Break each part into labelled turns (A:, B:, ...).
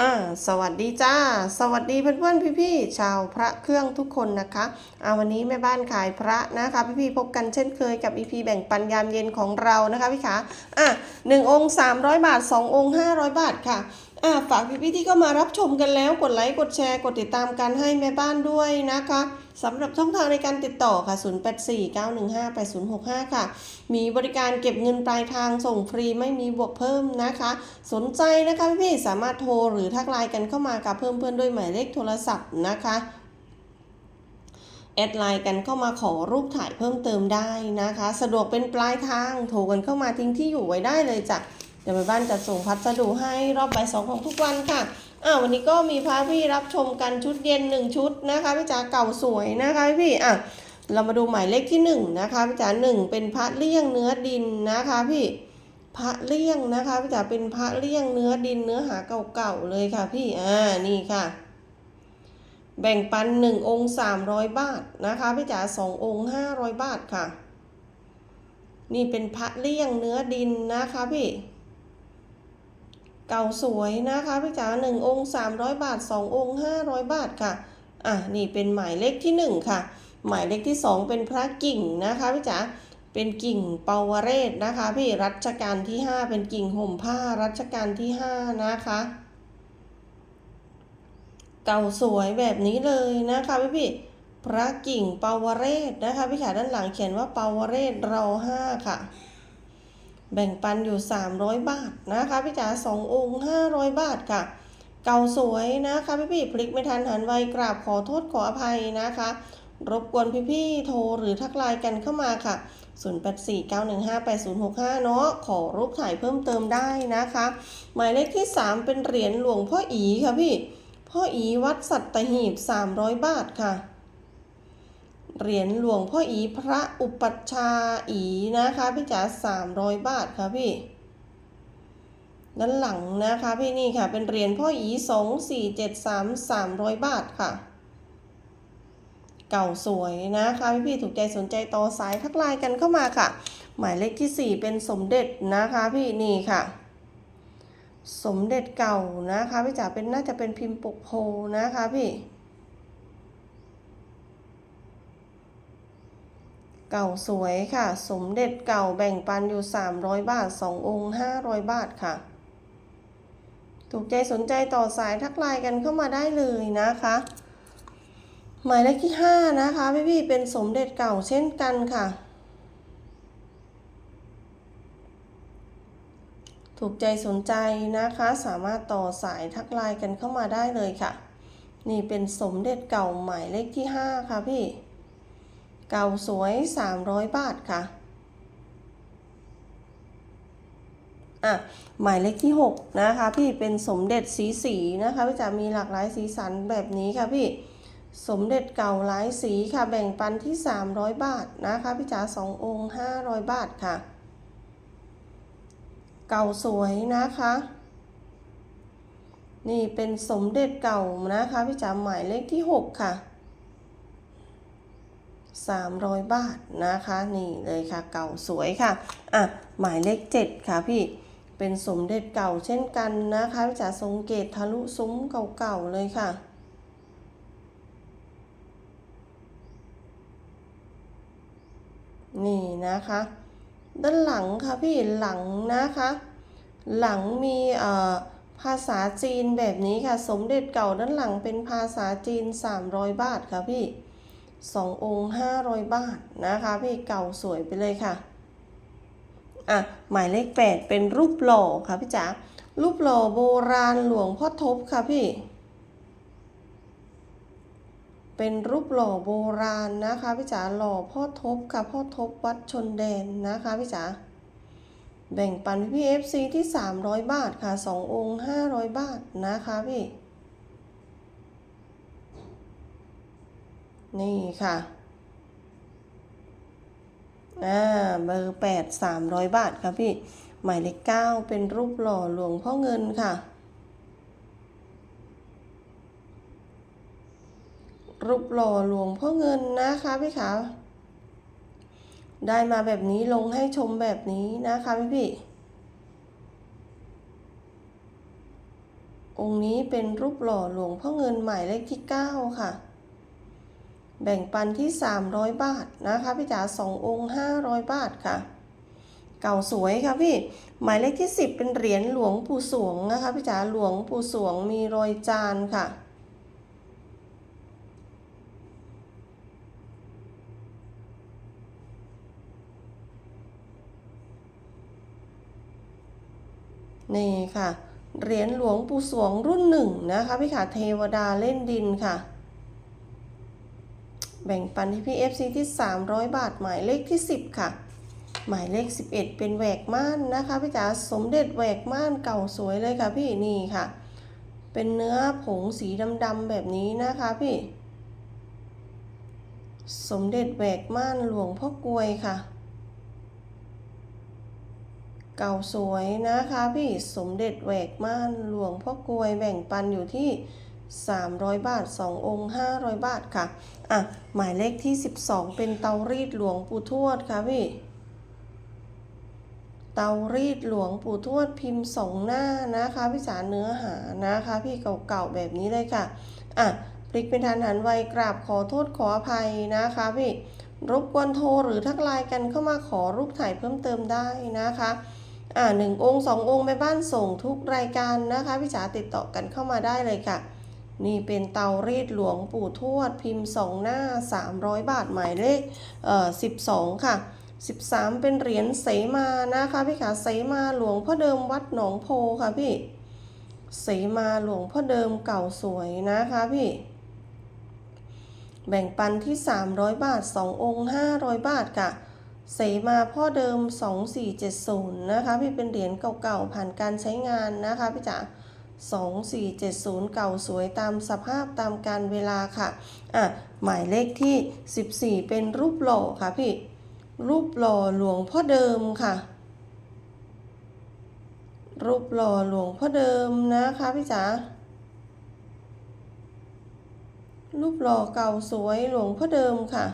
A: อ่าสวัสดีจ้า สวัสดีเพื่อนๆพี่ๆชาวพระเครื่องทุกคนนะคะอ่าวันนี้แม่บ้านขายพระนะคะ พี่ๆพบกันเช่นเคยกับอีพีแบ่งปันยามเย็นของเรานะคะพี่ขาอะหนึ่งองค์สามร้อยบาทสององค์ห้าร้อยบาทค่ะอ่าฝากพี่ๆที่ก็มารับชมกันแล้วกดไลค์กดแชร์กดติดตามกันให้แม่บ้านด้วยนะคะ สำหรับช่องทางในการติดต่อค่ะ 0849158065 ค่ะ มีบริการเก็บเงินปลายทางส่งฟรีไม่มีบวกเพิ่มนะคะ สนใจนะคะพี่ๆสามารถโทรหรือทักไลน์กันเข้ามากับเพิ่มเพื่อนด้วยหมายเลขโทรศัพท์นะคะแอดไลน์กันเข้ามาขอรูปถ่ายเพิ่มเติมได้นะคะ สะดวกเป็นปลายทางโทรกันเข้ามาทิ้งที่อยู่ไว้ได้เลยจ้ะเดี๋ยวไปบ้านจะส่งพัสดุให้รอบบ่ายสองของทุกวันค่ะ อ่าวันนี้ก็มีพาพี่รับชมกันชุดเย็นหนึ่งชุดนะคะพี่จ๋าเก่าสวยนะคะพี่อะเรามาดูหมายเลขที่หนึ่งนะคะพี่จ๋าหนึ่งเป็นพระเลี่ยงเนื้อดินนะคะพี่พระเลี่ยงนะคะพี่จ๋าเป็นพระเลี่ยงเนื้อดินเนื้อหาเก่าๆเลยค่ะพี่อ่านี่ค่ะ แบ่งปันหนึ่งองค์สามร้อยบาทนะคะพี่จ๋าสององค์ห้าร้อยบาทค่ะ นี่เป็นพระเลี่ยงเนื้อดินนะคะพี่ เก่าสวยนะคะพี่จ๋าหนึ่งองค์สามร้อยบาทสององค์ห้าร้อยบาทค่ะอะนี่เป็นหมายเลขที่หนึ่งค่ะ หมายเลขที่สองเป็นพระกิ่งนะคะพี่จ๋าเป็นกิ่งเปาวเรศนะคะพี่รัชกาลที่ห้าเป็นกิ่งห่มผ้ารัชกาลที่ห้านะคะเก่าสวยแบบนี้เลยนะคะพี่พี่พระกิ่งเปาวเรศนะคะพี่ขาด้านหลังเขียนว่าเปาวเรศเราห้าค่ะ แบ่งปันอยู่ 300 บาทนะคะพี่จ๋าสององค์500 บาทค่ะ เก่าสวยนะคะพี่พี่พลิกไม่ทันหันไวกราบขอโทษขออภัยนะคะ รบกวนพี่พี่โทรหรือทักไลน์กันเข้ามาค่ะ 0849158065 เนาะขอรูปถ่ายเพิ่มเติมได้นะคะ หมายเลขที่ 3 เป็นเหรียญหลวงพ่ออีค่ะพี่ พ่ออีวัดสัตหีบ 300 บาทค่ะ เหรียญหลวงพ่ออีพระอุปัชฌาย์อีนะคะพี่จ๋า300บาทค่ะพี่ ด้านหลังนะคะพี่นี่ค่ะเป็นเหรียญพ่ออี2473 300บาทค่ะ เก่าสวยนะคะพี่พี่ๆถูกใจสนใจต่อสายทักไลน์กันเข้ามาค่ะ หมายเลขที่4เป็นสมเด็จนะคะพี่นี่ค่ะสมเด็จเก่านะคะพี่จ๋าเป็นน่าจะเป็นพิมพ์ปกโพนะคะพี่ เก่าสวยค่ะ สมเด็จเก่าแบ่งปันอยู่ 300 บาท 2 องค์ 500 บาทค่ะ ถูกใจสนใจต่อสายทักไลน์กันเข้ามาได้เลยนะคะ หมายเลขที่ 5 นะคะพี่พี่เป็นสมเด็จเก่าเช่นกันค่ะ ถูกใจสนใจนะคะ สามารถต่อสายทักไลน์กันเข้ามาได้เลยค่ะ นี่เป็นสมเด็จเก่าหมายเลขที่ 5 ค่ะพี่ เก่าสวย 300 บาทค่ะ อะ หมายเลขที่ 6 นะคะพี่เป็นสมเด็จสีสีนะคะพี่จะมีหลากหลายสีสันแบบนี้ค่ะพี่สมเด็จเก่าหลายสีค่ะแบ่งปันที่ 300 บาทนะคะพี่จ๋า2องค์ 500 บาทค่ะ เก่าสวยนะคะ นี่เป็นสมเด็จเก่านะคะพี่จ๋าหมายเลขที่ 6 ค่ะ 300 บาทนะคะ นี่เลยค่ะเก่าสวยค่ะ อะ หมายเลข 7 ค่ะพี่เป็นสมเด็จเก่าเช่นกันนะคะจ๋าทรงเกตทะลุซุ้มเก่าๆเลยค่ะ นี่นะคะ ด้านหลังค่ะพี่หลังนะคะ หลังมีเอ่อภาษาจีนแบบนี้ค่ะ สมเด็จเก่าด้านหลังเป็นภาษาจีน 300 บาทค่ะพี่ สององค์ 500 บาทนะคะพี่เก่าสวยไปเลยค่ะอะหมายเลข 8 เป็นรูปหล่อค่ะพี่จ๋ารูปหล่อโบราณหลวงพ่อทบค่ะพี่ เป็นรูปหล่อโบราณนะคะพี่จ๋าหล่อพ่อทบค่ะพ่อทบวัดชนแดนนะคะพี่จ๋าแบ่งปันพี่เอฟซีที่ 300 บาทค่ะ 2 องค์ 500 บาทนะคะพี่ นี่ค่ะอ่าเบอร์8 300บาทค่ะพี่ หมายเลข9เป็นรูปหล่อหลวงพ่อเงินค่ะ รูปหล่อหลวงพ่อเงินนะคะพี่ขาได้มาแบบนี้ลงให้ชมแบบนี้นะคะพี่พี่องค์นี้เป็นรูปหล่อหลวงพ่อเงินหมายเลขที่9ค่ะ แบ่งปันที่ 300 บาทนะคะพี่จ๋าสององค์500 บาทค่ะ เก่าสวยค่ะพี่ หมายเลขที่ 10 เป็นเหรียญหลวงปู่สวงนะคะพี่จ๋าหลวงปู่สวงมีรอยจานค่ะนี่ค่ะเหรียญหลวงปู่สวงรุ่นหนึ่งนะคะพี่ค่ะเทวดาเล่นดินค่ะ แบ่งปันที่พี่ FC ที่ 300 บาทหมายเลขที่ 10 ค่ะ หมายเลข 11 เป็นแหวกม่านนะคะพี่จ๋าสมเด็จแหวกม่านเก่าสวยเลยค่ะพี่นี่ค่ะ เป็นเนื้อผงสีดำๆแบบนี้นะคะพี่ สมเด็จแหวกม่านหลวงพ่อกลวยค่ะ เก่าสวยนะคะพี่สมเด็จแหวกม่านหลวงพ่อกลวยแบ่งปันอยู่ที่ 300 บาท 2 องค์ 500 บาทค่ะ อะ หมายเลขที่ 12 เป็นเตารีดหลวงปู่ทวดค่ะพี่ เตารีดหลวงปู่ทวดพิมพ์สองหน้านะคะพี่จ๋าเนื้อหานะคะ พี่เก่าๆแบบนี้เลยค่ะ อะพลิกเป็นทานหันไวกราบขอโทษขออภัยนะคะพี่ รบกวนโทรหรือทักไลน์กันเข้ามาขอรูปถ่ายเพิ่มเติมได้นะคะอ่าหนึ่งองค์สององค์แม่บ้านส่งทุกรายการนะคะพี่จ๋าติดต่อกันเข้ามาได้เลยค่ะ นี่เป็นเตารีดหลวงปู่ทวดพิมพ์สองหน้า 300 บาทหมายเลขเอ่อ12 ค่ะ 13 เป็นเหรียญเสมานะคะพี่ขาเสมาหลวงพ่อเดิมวัดหนองโพค่ะพี่เสมาหลวงพ่อเดิมเก่าสวยนะคะพี่ แบ่งปันที่ 300 บาท 2 องค์ 500 บาทค่ะเสมาพ่อเดิม 2470 นะคะพี่เป็นเหรียญเก่าๆผ่านการใช้งานนะคะพี่จ๋า 2470 เก่าสวยตามสภาพตามการเวลาค่ะ อะ หมายเลขที่ 14 เป็นรูปหล่อค่ะพี่ รูปหล่อหลวงพ่อเดิมค่ะ รูปหล่อหลวงพ่อเดิมนะคะพี่จ๋า รูปหล่อเก่าสวยหลวงพ่อเดิมค่ะ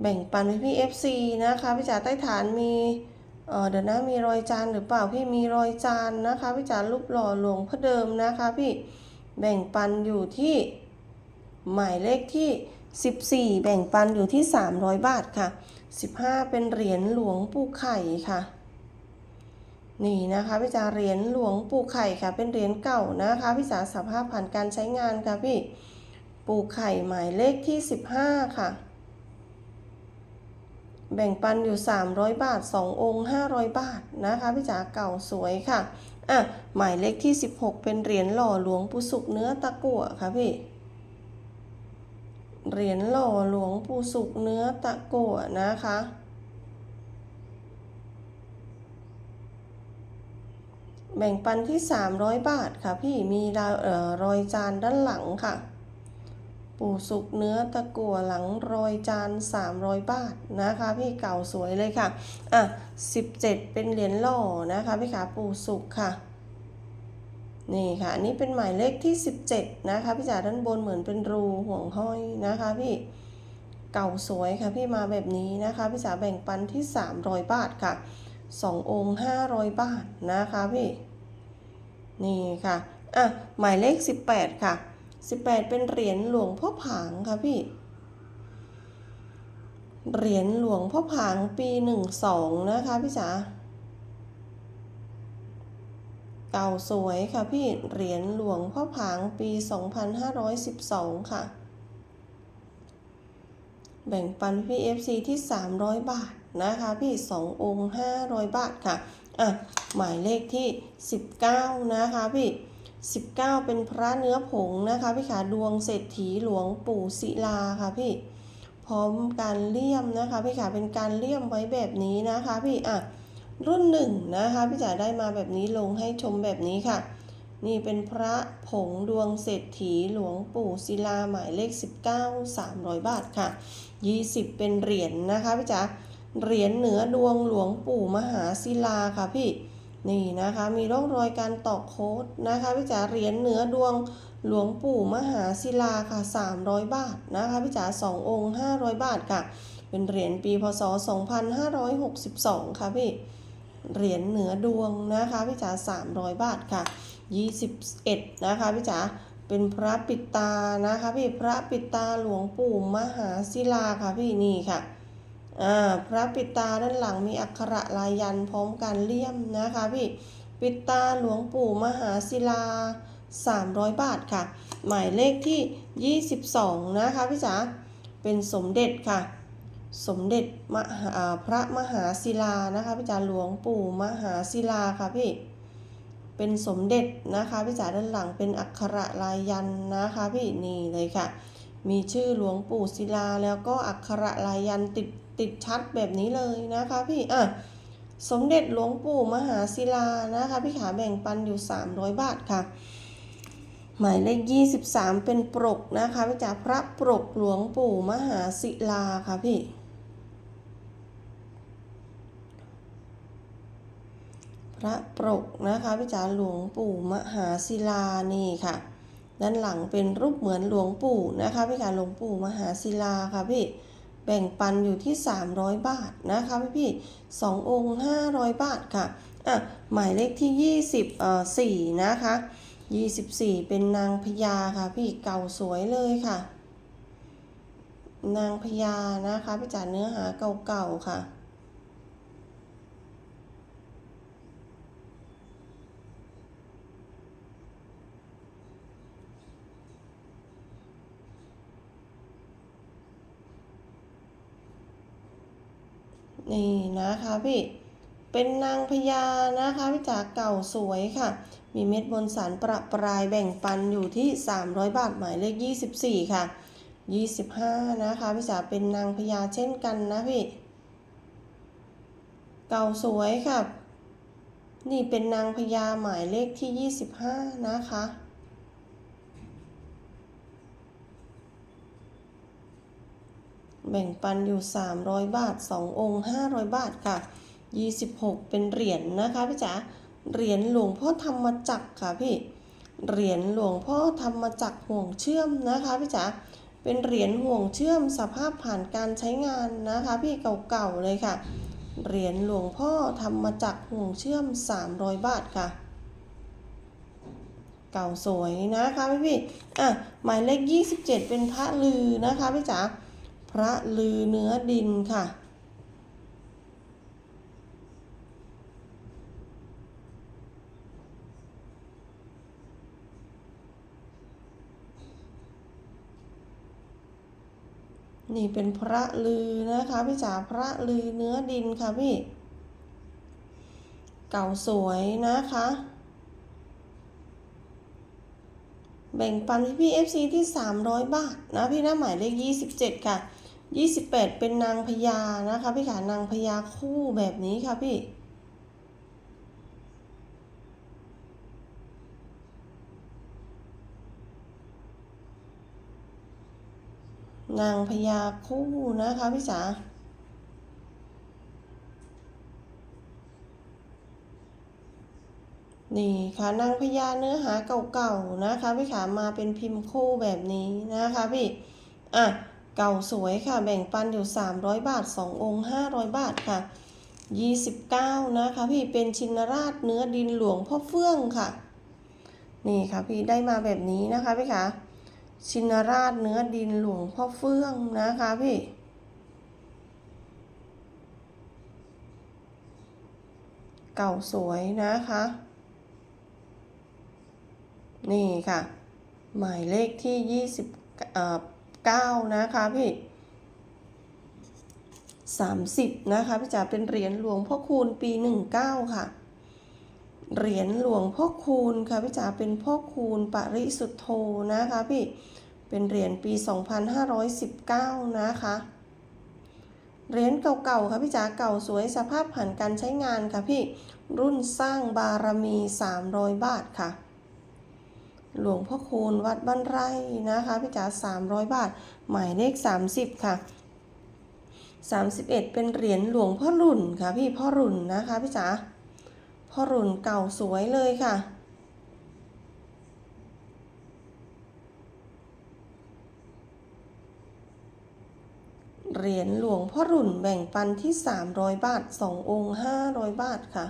A: แบ่งปันพี่พี่ FC นะคะพี่จ๋าใต้ฐานมีเออเดี๋ยวนะมีรอยจานหรือเปล่าพี่มีรอยจานนะคะพี่จ๋ารูปหล่อหลวงพ่อเดิมนะคะพี่แบ่งปันอยู่ที่หมายเลขที่ 14 แบ่งปันอยู่ที่ 300 บาทค่ะ 15 เป็นเหรียญหลวงปู่ไข่ค่ะ นี่นะคะพี่จ๋าเหรียญหลวงปู่ไข่ค่ะ เป็นเหรียญเก่านะคะพี่จ๋าสภาพผ่านการใช้งานค่ะพี่ปู่ไข่หมายเลขที่ 15 ค่ะ แบ่งปันอยู่ 300 บาท 2 องค์ 500 บาทนะคะพี่จ๋าเก่าสวยค่ะอะหมายเลขที่ 16 เป็นเหรียญหล่อหลวงปู่สุกเนื้อตะกั่วค่ะพี่เหรียญหล่อหลวงปู่สุกเนื้อตะกั่วนะคะแบ่งปันที่ 300 บาทค่ะพี่มีรอยรอยจานด้านหลังค่ะ ปูสุกเนื้อตะกั่วหลังรอยจาน 300 บาทนะคะ พี่เก่าสวยเลยค่ะ อะ 17 เป็นเหรียญหล่อนะคะ พี่ขาปูสุกค่ะ นี่ค่ะ อันนี้เป็นหมายเลขที่ 17 นะคะ พี่จ๋าด้านบนเหมือนเป็นรูห่วงห้อยนะคะพี่เก่าสวยค่ะพี่มาแบบนี้นะคะ พี่จ๋าแบ่งปันที่ 300 บาทค่ะ 2 องค์ 500 บาทนะคะพี่ นี่ค่ะ อะ หมายเลข 18 ค่ะ 18 เป็นเหรียญหลวงพ่อผางค่ะพี่ เหรียญหลวงพ่อผางปี12นะคะพี่จ๋า เก่าสวยค่ะพี่ เหรียญหลวงพ่อผางปี 2512 ค่ะ แบ่งปันพี่ FC ที่ 300 บาทนะคะพี่ 2 องค์ 500 บาทค่ะ อะ หมายเลขที่ 19 นะคะพี่ 19 เป็นพระเนื้อผงนะคะพี่ขาดวงเศรษฐีหลวงปู่ศิลาค่ะพี่ พร้อมการเลี่ยมนะคะพี่ขาเป็นการเลี่ยมไว้แบบนี้นะคะพี่อะรุ่นหนึ่งนะคะพี่จ๋าได้มาแบบนี้ลงให้ชมแบบนี้ค่ะ นี่เป็นพระผงดวงเศรษฐีหลวงปู่ศิลาหมายเลข 19 300 บาทค่ะ 20 เป็นเหรียญนะคะพี่จ๋าเหรียญเหนือดวงหลวงปู่มหาศิลาค่ะพี่ นี่นะคะมีร่องรอยการตอกโค้ดนะคะพี่จ๋าเหรียญเหนือดวงหลวงปู่มหาศิลาค่ะ 300 บาทนะคะพี่จ๋า2องค์ 500 บาทค่ะ เป็นเหรียญปีพศ 2562 ค่ะพี่เหรียญเหนือดวงนะคะพี่จ๋า300 บาทค่ะ 21 นะคะพี่จ๋าเป็นพระปิดตานะคะพี่พระปิดตาหลวงปู่มหาศิลาค่ะพี่นี่ค่ะ พระปิดตาด้านหลังมีอักขระลายยันพร้อมกันเลี่ยมนะคะพี่ปิดตาหลวงปู่มหาศิลา 300 บาทค่ะ หมายเลขที่ 22 นะคะพี่จ๋าเป็นสมเด็จค่ะ สมเด็จมหาพระมหาศิลานะคะพี่จ๋าหลวงปู่มหาศิลาค่ะพี่เป็นสมเด็จนะคะพี่จ๋าด้านหลังเป็นอักขระลายยันนะคะพี่นี่เลยค่ะ มีชื่อหลวงปู่ศิลาแล้วก็อักขระลายยันติด ติดชัดแบบนี้เลยนะคะพี่อะสมเด็จหลวงปู่มหาศิลานะคะ พี่ขาแบ่งปันอยู่ 300 บาทค่ะ หมายเลข 23 เป็นปรกนะคะพี่จ๋าพระปรกหลวงปู่มหาศิลาค่ะพี่พระปรกนะคะพี่จ๋าหลวงปู่มหาศิลานี่ค่ะ ด้านหลังเป็นรูปเหมือนหลวงปู่นะคะพี่ค่ะหลวงปู่มหาศิลาค่ะพี่ แบ่งปันอยู่ที่ 300 บาทนะคะพี่พี่สององค์ 500 บาทค่ะอะหมายเลขที่ 20เอ่อ4นะคะ 24 เป็นนางพญาค่ะพี่เก่าสวยเลยค่ะ นางพญานะคะพี่จ๋าเนื้อหาเก่าๆค่ะ นี่นะคะพี่เป็นนางพญานะคะพี่จ๋าเก่าสวยค่ะ มีเม็ดบนสารประปรายแบ่งปันอยู่ที่ 300 บาทหมายเลข 24 ค่ะ 25 นะคะพี่จ๋าเป็นนางพญาเช่นกันนะพี่ เก่าสวยค่ะ นี่เป็นนางพญาหมายเลขที่ 25 นะคะ แบ่งปันอยู่ 300 บาท 2 องค์ 500 บาทค่ะ 26 เป็นเหรียญนะคะพี่จ๋าเหรียญหลวงพ่อธรรมจักรค่ะพี่เหรียญหลวงพ่อธรรมจักรห่วงเชื่อมนะคะพี่จ๋าเป็นเหรียญห่วงเชื่อมสภาพผ่านการใช้งานนะคะ พี่เก่าๆเลยค่ะเหรียญหลวงพ่อธรรมจักรห่วงเชื่อม 300 บาทค่ะ เก่าสวยนะคะพี่พี่อะหมายเลข 27 เป็นพระลือนะคะพี่จ๋า พระลือเนื้อดินค่ะ นี่เป็นพระลือนะคะพี่จ๋าพระลือเนื้อดินค่ะพี่ เก่าสวยนะคะ แบ่งปันพี่พี่ FC ที่ 300 บาทนะพี่หน้าหมายเลข 27 ค่ะ 28 เป็นนางพญานะคะพี่ขานางพญาคู่แบบนี้ค่ะพี่นางพญาคู่นะคะพี่จ๋านี่ค่ะนางพญาเนื้อหาเก่าๆนะคะพี่ขามาเป็นพิมพ์คู่แบบนี้นะคะพี่ อะ เก่าสวยค่ะ แบ่งปันอยู่ 300 บาท 2 องค์ 500 บาทค่ะ 29 นะคะ พี่เป็นชินราชเนื้อดินหลวงพ่อเฟื่องค่ะ นี่ค่ะพี่ได้มาแบบนี้นะคะพี่ขาชินราชเนื้อดินหลวงพ่อเฟื่องนะคะพี่เก่าสวยนะคะ นี่ค่ะ หมายเลขที่ 9 นะคะพี่30 นะคะพี่จ๋าเป็นเหรียญหลวงพ่อคูณปี 19 ค่ะ เหรียญหลวงพ่อคูณค่ะพี่จ๋าเป็นพ่อคูณปริสุทธโธนะคะพี่เป็นเหรียญปี 2519 นะคะ เหรียญเก่าๆค่ะพี่จ๋าเก่าสวยสภาพผ่านการใช้งานค่ะพี่รุ่นสร้างบารมี 300 บาทค่ะ หลวงพ่อคูณวัดบ้านไร่นะคะพี่จ๋า300 บาท หมายเลข 30 ค่ะ 31 เป็นเหรียญหลวงพ่อรุ่นค่ะพี่พ่อรุ่นนะคะพี่จ๋าพ่อรุ่นเก่าสวยเลยค่ะเหรียญหลวงพ่อรุ่นแบ่งปันที่ 300 บาท 2 องค์ 500 บาทค่ะ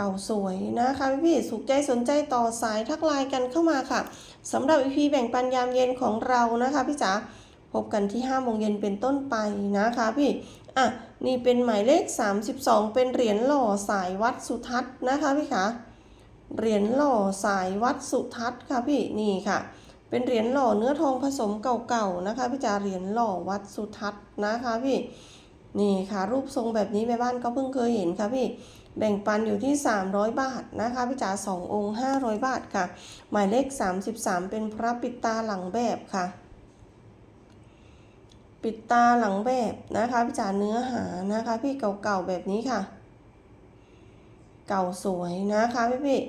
A: เก่าสวยนะคะพี่ๆสุขใจสนใจต่อสายทักไลน์กันเข้ามาค่ะสำหรับ EP แบ่งปันยามเย็นของเรานะคะพี่จ๋าพบกันที่5โมงเย็นเป็นต้นไปนะคะพี่อะนี่เป็นหมายเลข 32 เป็นเหรียญหล่อสายวัดสุทัศน์นะคะพี่คะเหรียญหล่อสายวัดสุทัศน์ค่ะพี่นี่ค่ะ เป็นเหรียญหล่อเนื้อทองผสมเก่าๆนะคะพี่จ๋าเหรียญหล่อวัดสุทัศน์นะคะพี่นี่ค่ะรูปทรงแบบนี้แม่บ้านก็เพิ่งเคยเห็นค่ะพี่ แบ่งปันอยู่ที่ 300 บาทนะคะพี่จ๋า2องค์ 500 บาทค่ะ หมายเลข 33 เป็นพระปิดตาหลังแบบค่ะ ปิดตาหลังแบบนะคะพี่จ๋าเนื้อหานะคะ พี่เก่าๆแบบนี้ค่ะ เก่าสวยนะคะพี่พี่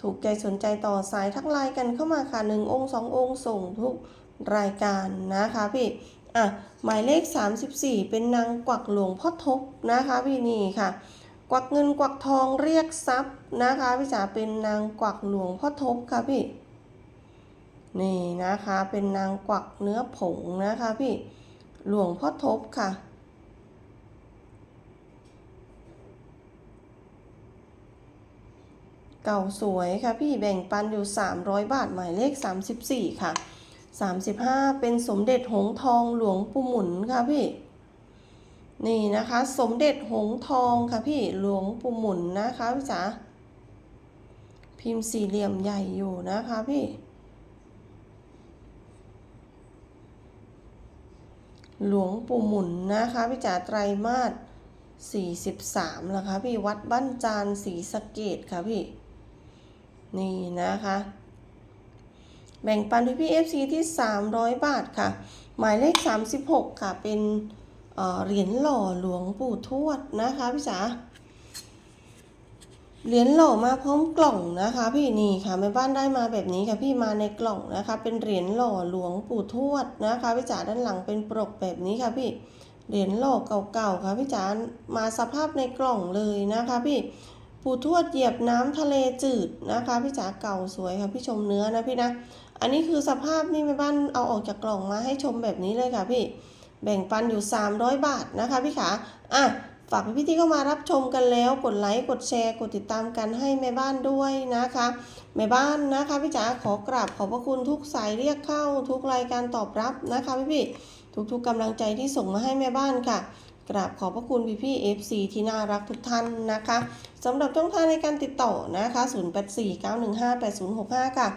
A: ถูกใจสนใจต่อสายทักไลน์กันเข้ามาค่ะหนึ่งองค์สององค์ส่งทุกรายการนะคะพี่ อะหมายเลข 34 เป็นนางกวักหลวงพ่อทบนะคะพี่นี่ค่ะ กวักเงินกวักทองเรียกทรัพย์นะคะพี่จ๋าเป็นนางกวักหลวงพ่อทบค่ะพี่นี่นะคะเป็นนางกวักเนื้อผงนะคะพี่หลวงพ่อทบค่ะเก่าสวยค่ะพี่แบ่งปันอยู่ 300 บาทหมายเลข 34 ค่ะ 35 เป็นสมเด็จหงทองหลวงปู่หมุนค่ะพี่ นี่นะคะ สมเด็จหงทองค่ะพี่หลวงปู่หมุนนะคะพี่จ๋าพิมพ์สี่เหลี่ยมใหญ่อยู่นะคะพี่ หลวงปู่หมุนนะคะพี่จ๋าไตรมาส43แล้วคะพี่วัดบ้านจานศรีสะเกดค่ะพี่ นี่นะคะ แบ่งปันพี่พี่เอฟซีที่ 300 บาทค่ะ หมายเลข 36 ค่ะ เป็นเหรียญหล่อหลวงปู่ทวดนะคะพี่จ๋าเหรียญหล่อมาพร้อมกล่องนะคะ พี่นี่ค่ะแม่บ้านได้มาแบบนี้ค่ะพี่มาในกล่องนะคะ เป็นเหรียญหล่อหลวงปู่ทวดนะคะพี่จ๋าด้านหลังเป็นปรกแบบนี้ค่ะพี่เหรียญหล่อเก่าๆค่ะพี่จ๋ามาสภาพในกล่องเลยนะคะ พี่ปู่ทวดเหยียบน้ำทะเลจืดนะคะพี่จ๋าเก่าสวยค่ะพี่ชมเนื้อนะพี่นะ อันนี้คือสภาพนี่แม่บ้านเอาออกจากกล่องมาให้ชมแบบนี้เลยค่ะพี่ แบ่งปันอยู่ 300 บาทนะคะพี่ขาอะฝากพี่ๆที่เข้ามารับชมกันแล้ว กดไลค์กดแชร์ กดติดตามกันให้แม่บ้านด้วยนะคะ แม่บ้านนะคะพี่จ๋าขอกราบขอบพระคุณทุกสายเรียกเข้า ทุกรายการตอบรับนะคะพี่ๆทุกๆกำลังใจที่ส่งมาให้แม่บ้านค่ะ กราบขอบพระคุณพี่พี่ๆ FC ที่น่ารักทุกท่านนะคะสำหรับช่องทางในการติดต่อนะคะ 0849158065 ค่ะ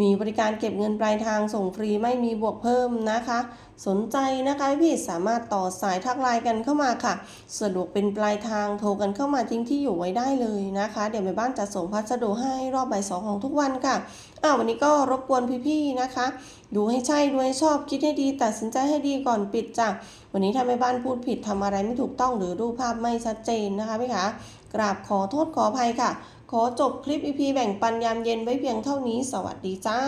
A: มีบริการเก็บเงินปลายทางส่งฟรีไม่มีบวกเพิ่มนะคะ สนใจนะคะพี่สามารถต่อสายทักไลน์กันเข้ามาค่ะ สะดวกเป็นปลายทางโทรกันเข้ามาทิ้งที่อยู่ไว้ได้เลยนะคะ เดี๋ยวแม่บ้านจะส่งพัสดุให้รอบบ่ายสองของทุกวันค่ะอ้าววันนี้ก็รบกวนพี่ๆนะคะ ดูให้ใช่ดูให้ชอบคิดให้ดีตัดสินใจให้ดีก่อนปิดจ้ะวันนี้ถ้าแม่บ้านพูดผิดทำอะไรไม่ถูกต้องหรือรูปภาพไม่ชัดเจนนะคะพี่คะกราบขอโทษขออภัยค่ะ ขอจบคลิป EP แบ่งปันยามเย็นไว้เพียงเท่านี้ สวัสดีจ้า